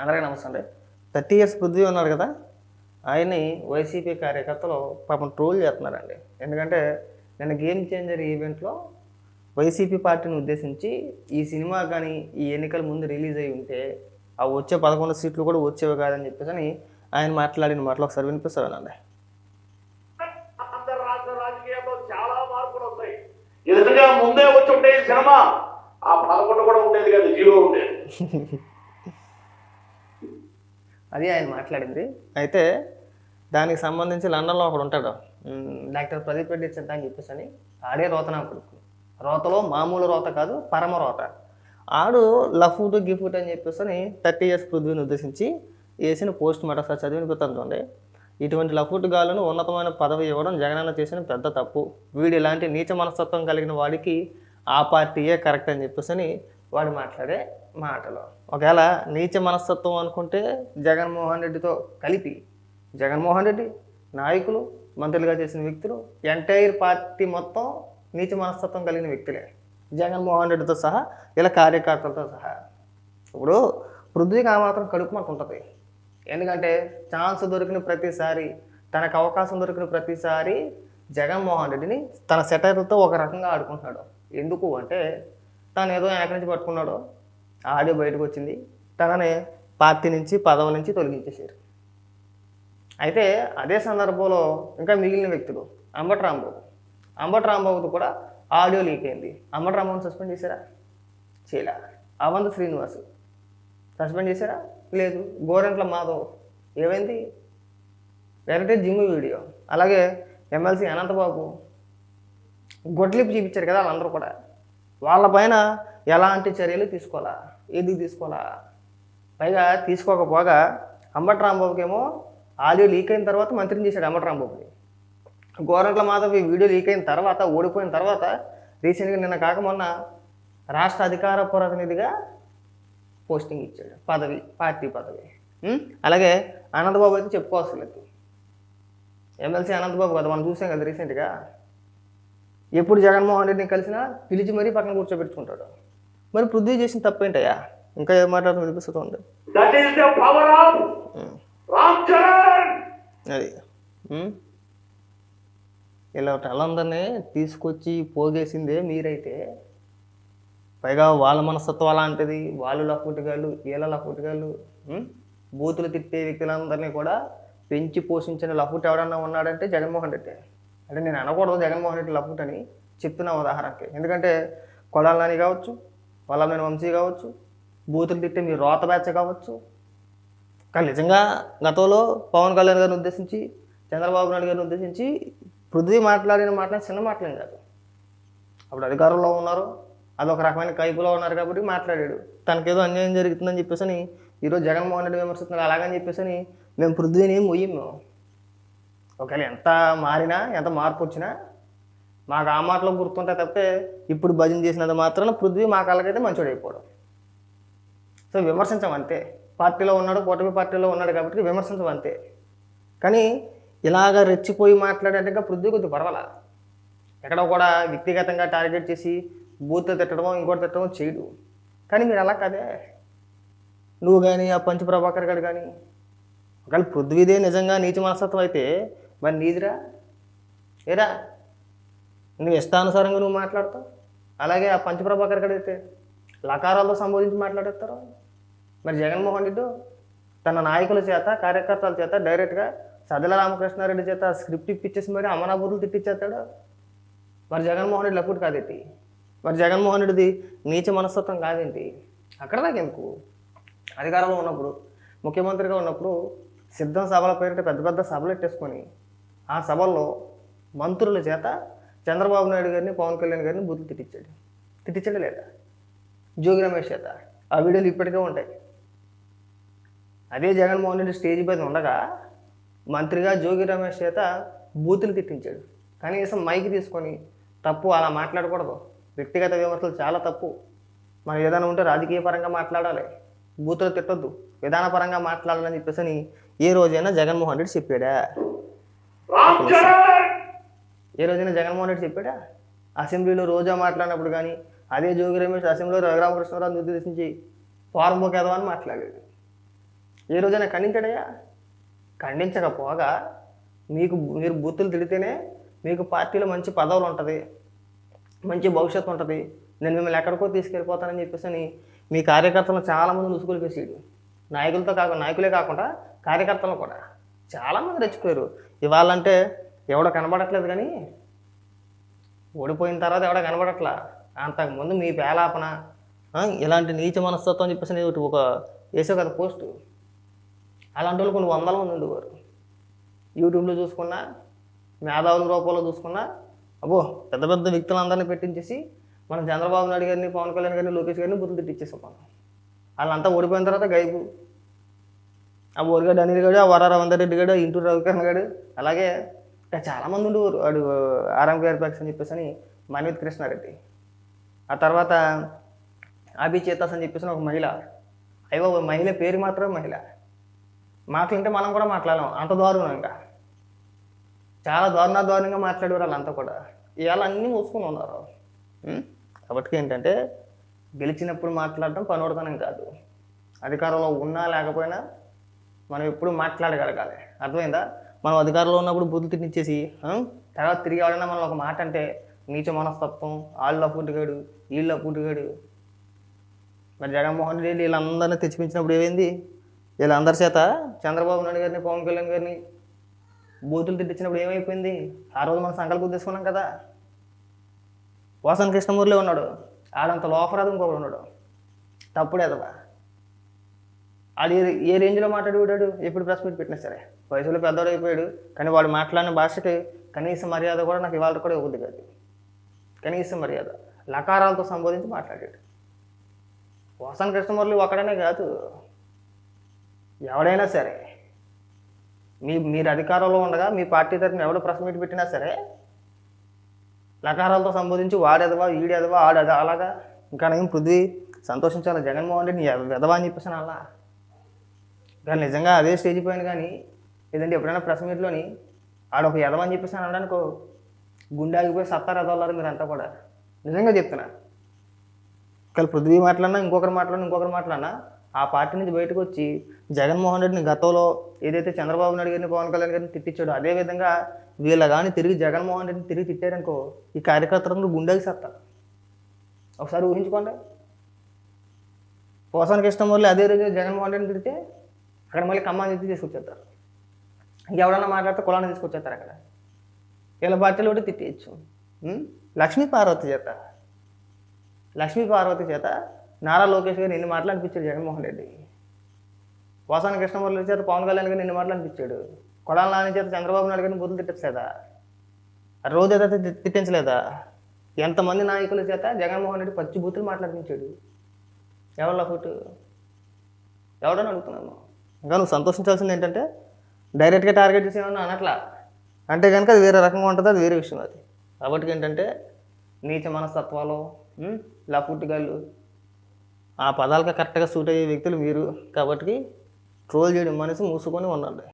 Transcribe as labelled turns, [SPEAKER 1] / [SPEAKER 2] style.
[SPEAKER 1] అందరికీ నమస్తే అండి. థర్టీ ఇయర్స్ పృథ్వీ ఉన్నారు కదా ఆయన్ని వైసీపీ కార్యకర్తలు పాపం ట్రోల్ చేస్తున్నారండి. ఎందుకంటే నేను గేమ్ చేంజర్ ఈవెంట్లో వైసీపీ పార్టీని ఉద్దేశించి ఈ సినిమా కానీ ఈ ఎన్నికల ముందు రిలీజ్ అయి ఉంటే ఆ వచ్చే పదకొండు సీట్లు కూడా వచ్చేవి కాదని చెప్పేసి అని ఆయన మాట్లాడిన మాటలు ఒకసారి వినిపిస్తానండి.
[SPEAKER 2] ఎందుకంటే ముందే వచ్చి ఉంటే ఈ సినిమా ఆ పదకొండు కూడా ఉండేది కదా జీరో ఉండేది.
[SPEAKER 1] అది ఆయన మాట్లాడింది. అయితే దానికి సంబంధించి లండన్లో ఒకడు ఉంటాడు. డాక్టర్ ప్రదీప్ రెడ్డి చెత్త అని చెప్పేసి అని ఆడే రోతనా కొడుకు. రోతలో మామూలు రోత కాదు పరమ రోత. ఆడు లఫూట్ గిఫూట్ అని చెప్పేసి అని థర్టీ ఇయర్స్ పృథ్వీని ఉద్దేశించి వేసిన పోస్ట్ మాట ఒకసారి చదివినిపిస్తాను చూడండి ఇటువంటి లఫూట్ గాలను ఉన్నతమైన పదవి ఇవ్వడం జగనన్న చేసిన పెద్ద తప్పు. వీడు ఇలాంటి నీచ మనస్తత్వం కలిగిన వాడికి ఆ పార్టీయే కరెక్ట్ అని చెప్పేసి అని వాడు మాట్లాడే మాటలు. ఒకవేళ నీచ మనస్తత్వం అనుకుంటే జగన్మోహన్ రెడ్డితో కలిపి జగన్మోహన్ రెడ్డి నాయకులు మంత్రులుగా చేసిన వ్యక్తులు ఎంటైర్ పార్టీ మొత్తం నీచ మనస్తత్వం కలిగిన వ్యక్తులే. జగన్మోహన్ రెడ్డితో సహా ఇలా కార్యకర్తలతో సహా. ఇప్పుడు పృథ్వీకి ఆ మాత్రం కడుపు మాకు ఉంటుంది. ఎందుకంటే ఛాన్స్ దొరికిన ప్రతిసారి తనకు అవకాశం దొరికిన ప్రతిసారి జగన్మోహన్ రెడ్డిని తన సెటైర్లతో ఒక రకంగా ఆడుకుంటున్నాడు. ఎందుకు అంటే తను ఏదో వెనక నుంచి పట్టుకున్నాడో ఆడియో బయటకు వచ్చింది. తనని పార్టీ నుంచి పదవి నుంచి తొలగించేశారు. అయితే అదే సందర్భంలో ఇంకా మిగిలిన వ్యక్తులు అంబటి రాంబాబు. అంబటి రాంబాబుది కూడా ఆడియో లీక్ అయింది. అంబటి రాంబాబుని సస్పెండ్ చేశారా? చేయలే. అవంత్ శ్రీనివాస్. సస్పెండ్ చేశారా? లేదు. గోరెంట్ల మాధవ్. ఏమైంది? Variety gym video. అలాగే ఎమ్మెల్సీ అనంతబాబు. గొడ్లిపి చూపించారు కదా వాళ్ళందరూ కూడా. వాళ్ళపైన ఎలాంటి చర్యలు తీసుకోవాలా? ఏది తీసుకోవాలా? పైగా తీసుకోకపోగా అంబటి రాంబాబుకి ఆడియో లీక్ అయిన తర్వాత మంత్రిని చేశాడు అంబటి రాంబాబుని గోరంట్ల మాధవ్ ఈ వీడియో లీక్ అయిన తర్వాత ఓడిపోయిన తర్వాత రీసెంట్గా నిన్న కాక మొన్న రాష్ట్ర అధికార ప్రతినిధిగా పోస్టింగ్ ఇచ్చాడు. పదవి పార్టీ పదవి. అలాగే అనంతబాబు అయితే చెప్పుకోవసలేదు ఎమ్మెల్సీ అనంతబాబు కదా మనం చూసాం కదా రీసెంట్గా. ఎప్పుడు జగన్మోహన్ రెడ్డిని కలిసినా పిలిచి మరీ పక్కన కూర్చోబెట్టుకుంటాడు. మరి పృథ్వీ చేసిన తప్పేంటయ్యా ఇంకా ఏం మాట్లాడుతూ
[SPEAKER 2] రామ్ చరణ్
[SPEAKER 1] అది. ఉం? ఇలా వాళ్ళందరినీ తీసుకొచ్చి పోగేసిందే మీరైతే. పైగా వాళ్ళ మనస్తత్వం అలాంటిది వాళ్ళు లఫుటిగాళ్ళు వీళ్ళ లఫుటిగాళ్ళు ఉం? బూతులు తిట్టే వ్యక్తులందరినీ కూడా పెంచి పోషించిన లఫుట్ ఎవడన్నా ఉన్నాడంటే జగన్మోహన్ రెడ్డి. అంటే నేను అనకూడదు జగన్మోహన్ రెడ్డి లఫుట్ చెప్తున్నా ఉదాహరణకి. ఎందుకంటే కొడాలని కావచ్చు వల్లమైన వంశీ కావచ్చు బూతులు తిట్టే మీ రోత బ్యాచ్ కావచ్చు. కానీ నిజంగా గతంలో పవన్ కళ్యాణ్ గారిని ఉద్దేశించి చంద్రబాబు నాయుడు గారిని ఉద్దేశించి పృథ్వీ మాట్లాడిన మాటలు చిన్న మాటలేం కాదు అప్పుడు అధికారంలో ఉన్నారు అదొక రకమైన కైపులో ఉన్నారు కాబట్టి మాట్లాడాడు. తనకేదో అన్యాయం జరుగుతుందని చెప్పేసి అని ఈరోజు జగన్మోహన్ రెడ్డి విమర్శిస్తున్నారు అలాగని చెప్పేసి అని మేము పృథ్వీని మొయ్యం మేము ఒకవేళ ఎంత మారినా ఎంత మార్పు వచ్చినా మాకు ఆ మాటలో గుర్తుంటే తప్పితే ఇప్పుడు భజన చేసినంత మాత్రం పృథ్వీ మా కళ్ళకైతే మంచోడు అయిపోవడం సో విమర్శించం అంతే. పార్టీలో ఉన్నాడు కూటమి పార్టీలో ఉన్నాడు కాబట్టి విమర్శించం అంతే. కానీ ఇలాగ రెచ్చిపోయి మాట్లాడంటే పృథ్వీ కొద్దిగా పర్వాలా? ఎక్కడో కూడా వ్యక్తిగతంగా టార్గెట్ చేసి బూత్ తిట్టడం ఇంకోటి తిట్టడం చేయడు. కానీ మీరు అలా కదే. నువ్వు కానీ ఆ పంచ ప్రభాకర్ గారు కానీ ఒకవేళ పృథ్వీదే నిజంగా నీచ మనస్తత్వం అయితే మరి నీదిరా? ఏరా? నువ్వు ఇష్టానుసారంగా నువ్వు మాట్లాడతావు. అలాగే ఆ పంచప్రభాకర్ గారు లకారాల్లో లకారాలతో సంబోధించి మాట్లాడేస్తారు? మరి జగన్మోహన్ రెడ్డి తన నాయకుల చేత కార్యకర్తల చేత డైరెక్ట్గా సదల రామకృష్ణారెడ్డి చేత స్క్రిప్ట్ ఇప్పించేసి మరి అమనాబూతులు తిట్టించేస్తాడు మరి జగన్మోహన్ రెడ్డి లప్పుడు కాదేంటి? మరి జగన్మోహన్ రెడ్డిది నీచ మనస్తత్వం కాదేంటి? అక్కడ దాకా ఎందుకు? అధికారంలో ఉన్నప్పుడు ముఖ్యమంత్రిగా ఉన్నప్పుడు సిద్ధం సభల పేరిట పెద్ద పెద్ద సభలు ఎట్టేసుకొని ఆ సభల్లో మంత్రుల చేత చంద్రబాబు నాయుడు గారిని పవన్ కళ్యాణ్ గారిని బూతులు తిట్టించాడు. తిట్టించాడు లేదా? జోగి రమేష్ చేత. ఆ వీడియోలు ఇప్పటికే ఉంటాయి. అదే జగన్మోహన్ రెడ్డి స్టేజ్ మీద ఉండగా మంత్రిగా జోగి రమేష్ చేత బూతులు తిట్టించాడు. కనీసం మైక్ తీసుకొని తప్పు అలా మాట్లాడకూడదు. వ్యక్తిగత విమర్శలు చాలా తప్పు. మనం ఏదైనా ఉంటే రాజకీయ పరంగా మాట్లాడాలి. బూతులు తిట్టొద్దు. విధానపరంగా మాట్లాడాలని చెప్పేసి అని ఏ రోజైనా జగన్మోహన్ రెడ్డి చెప్పాడా? ఏ రోజైనా జగన్మోహన్ రెడ్డి చెప్పాడా? అసెంబ్లీలో రోజా మాట్లాడినప్పుడు కానీ అదే జోగి రమేష్ అసెంబ్లీలో రఘురామకృష్ణరావు నిర్దేశించి ఫారం బుక్ అని మాట్లాడాడు. ఏ రోజైనా ఖండించాడయ్యా? ఖండించకపోగా మీకు మీరు బూతులు తిడితేనే మీకు పార్టీలో మంచి పదవులు ఉంటుంది మంచి భవిష్యత్తు ఉంటుంది. నేను మిమ్మల్ని ఎక్కడికో తీసుకెళ్ళిపోతానని చెప్పేసి అని మీ కార్యకర్తలు చాలామంది ముసుగులు వేసేడు నాయకులతో కాకుండా నాయకులే కాకుండా కార్యకర్తలు కూడా. చాలామంది రెచ్చిపోయారు. ఇవాళ అంటే ఎవడో కనబడట్లేదు కానీ ఓడిపోయిన తర్వాత ఎవడో కనబడట్లా? అంతకుముందు మీ పేలాపన ఇలాంటి నీచ మనస్తత్వం అని చెప్పేసి నేను ఒకటి ఒక వేసే కదా పోస్టు. అలాంటి వాళ్ళు కొన్ని వందల మంది ఉండేవారు. యూట్యూబ్లో చూసుకున్నా మేధావుల రూపంలో చూసుకున్నా అబ్బో పెద్ద పెద్ద వ్యక్తులందరినీ పెట్టించేసి మనం చంద్రబాబు నాయుడు గారిని పవన్ కళ్యాణ్ గారిని లోకేష్ గారిని బుద్ధులు తిట్టించేసాం మనం. వాళ్ళంతా ఓడిపోయిన తర్వాత గైపు ఆ బోరుగాడు అనిల్ గడు ఆ వరార వందరెడ్డి గడు ఇంటూరు రవికిరణ్ గడు అలాగే ఇంకా చాలామంది ఉండేవారు. వాడు ఆర్ఎం గారి ప్యాక్స్ అని చెప్పేసి అని మన్విత్ కృష్ణారెడ్డి. ఆ తర్వాత అభిచేతాస్ చేతాస్ అని చెప్పేసి ఒక మహిళ. అయ్యో మహిళ పేరు మాత్రం మహిళ. మాట్లాంటే మనం కూడా మాట్లాడలేం. అంత దారుణంగా చాలా దారుణ దారుణంగా మాట్లాడేవారు వాళ్ళంతా కూడా. ఇవాళ అన్నీ మూసుకొని ఉన్నారు. కాబట్టి ఏంటంటే గెలిచినప్పుడు మాట్లాడటం పనోడతనం కాదు. అధికారంలో ఉన్నా లేకపోయినా మనం ఎప్పుడు మాట్లాడగలగాలి. అర్థమైందా? మనం అధికారంలో ఉన్నప్పుడు బుద్ధి తినిచ్చేసి తర్వాత తిరిగి ఎవరైనా మనం ఒక మాట అంటే నీచ మనస్తత్వం వాళ్ళ పుట్టుగాడు వీళ్ళ పుట్టుగాడు మరి జగన్మోహన్ రెడ్డి వీళ్ళందరినీ తెచ్చిపించినప్పుడు ఏమైంది? వీళ్ళందరి చేత చంద్రబాబు నాయుడు గారిని పవన్ కళ్యాణ్ గారిని బూతులు తిట్టించినప్పుడు ఏమైపోయింది? ఆ రోజు మనం సంకల్పం తీసుకున్నాం కదా. వాసన్ కృష్ణమూర్లే ఉన్నాడు. ఆడంత లోపరాధం ఇంకొకడు ఉన్నాడు. తప్పుడే ఎదవా. అది ఏ రేంజ్లో మాట్లాడి ఎప్పుడు ప్రెస్ మీట్ పెట్టినా సరే. వయసులో పెద్దవాడు అయిపోయాడు. కానీ వాడు మాట్లాడిన భాషకి కనీస మర్యాద కూడా నాకు ఇవాళ కూడా ఇవ్వద్దు కాదు. కనీస మర్యాద. లకారాలతో సంబోధించి మాట్లాడాడు. వాసన్ కృష్ణమూర్తి ఒకడనే కాదు. ఎవడైనా సరే. మీ మీరు అధికారంలో ఉండగా మీ పార్టీ తరఫున ఎవడు ప్రెస్ మీట్ పెట్టినా సరే లకారాలతో సంబోధించి వాడెదవా వీడెదవా ఆడెదవా అలాగా? ఇంకా నేను పృథ్వీ సంతోషించాలి? జగన్మోహన్ రెడ్డి ఎదవా అని చెప్పేసాను అలా కానీ నిజంగా అదే స్టేజ్ పైన కానీ లేదంటే ఎప్పుడైనా ప్రెస్ మీట్లోని ఆడొక ఎదవ అని చెప్పేసి అనడానికో గుండె ఆగిపోయి సత్తారు మీరు మీరంతా కూడా. నిజంగా చెప్తున్నా. ఒకవేళ పృథ్వీ మాట్లాడినా ఇంకొకరు మాట్లాడినా ఇంకొకరు మాట్లాడినా ఆ పార్టీ నుంచి బయటకు వచ్చి జగన్మోహన్ రెడ్డిని గతంలో ఏదైతే చంద్రబాబు నాయుడు గారిని పవన్ కళ్యాణ్ గారిని తిట్టించాడో అదేవిధంగా వీళ్ళ కానీ తిరిగి జగన్మోహన్ రెడ్డిని తిరిగి తిట్టారనుకో ఈ కార్యకర్తలందరూ గుండెకి సత్తా. ఒకసారి ఊహించుకోండి. పోసానికి ఇష్టం వల్ల అదే రోజు జగన్మోహన్ రెడ్డిని తిడితే అక్కడ మళ్ళీ ఖమ్మాన్ని ఎత్తి తీసుకొచ్చేస్తారు. ఇంకెవడన్నా మాట్లాడితే కులాన్ని తీసుకొచ్చేస్తారు అక్కడ. ఇలా పార్టీలో కూడా తిట్టేయచ్చు. లక్ష్మీ పార్వతి చేత. లక్ష్మీ పార్వతి చేత నారా లోకేష్ గారు ఎన్ని మాటలు అనిపించాడు జగన్మోహన్ రెడ్డి. వాసన కృష్ణమూర్తి చేత పవన్ కళ్యాణ్ గారు ఎన్ని మాటలు అనిపించాడు. కొడాల నాని చేత చంద్రబాబు నాయుడు గారిని బుద్ధులు తిట్టలేదా రోజు అయితే తిట్టించలేదా? ఎంతమంది నాయకుల చేత జగన్మోహన్ రెడ్డి పచ్చి బూతులు మాట్లాడించాడు. ఎవరిలో ఫోటో ఎవడని అడుగుతున్నాను? ఇంకా నువ్వు సంతోషించాల్సింది ఏంటంటే డైరెక్ట్గా టార్గెట్ చేసి ఏమన్నా అనట్లా. అంటే కనుక అది వేరే రకంగా ఉంటుంది అది వేరే విషయం అది. కాబట్టి ఏంటంటే నీచ మనస్తత్వాలు ఉం, లఫుట్టుగాళ్ళు ఆ పదాలకు కరెక్ట్గా సూట్ అయ్యే వ్యక్తులు మీరు. కాబట్టి ట్రోల్ చేయడం మనసు మూసుకొని ఉండండి.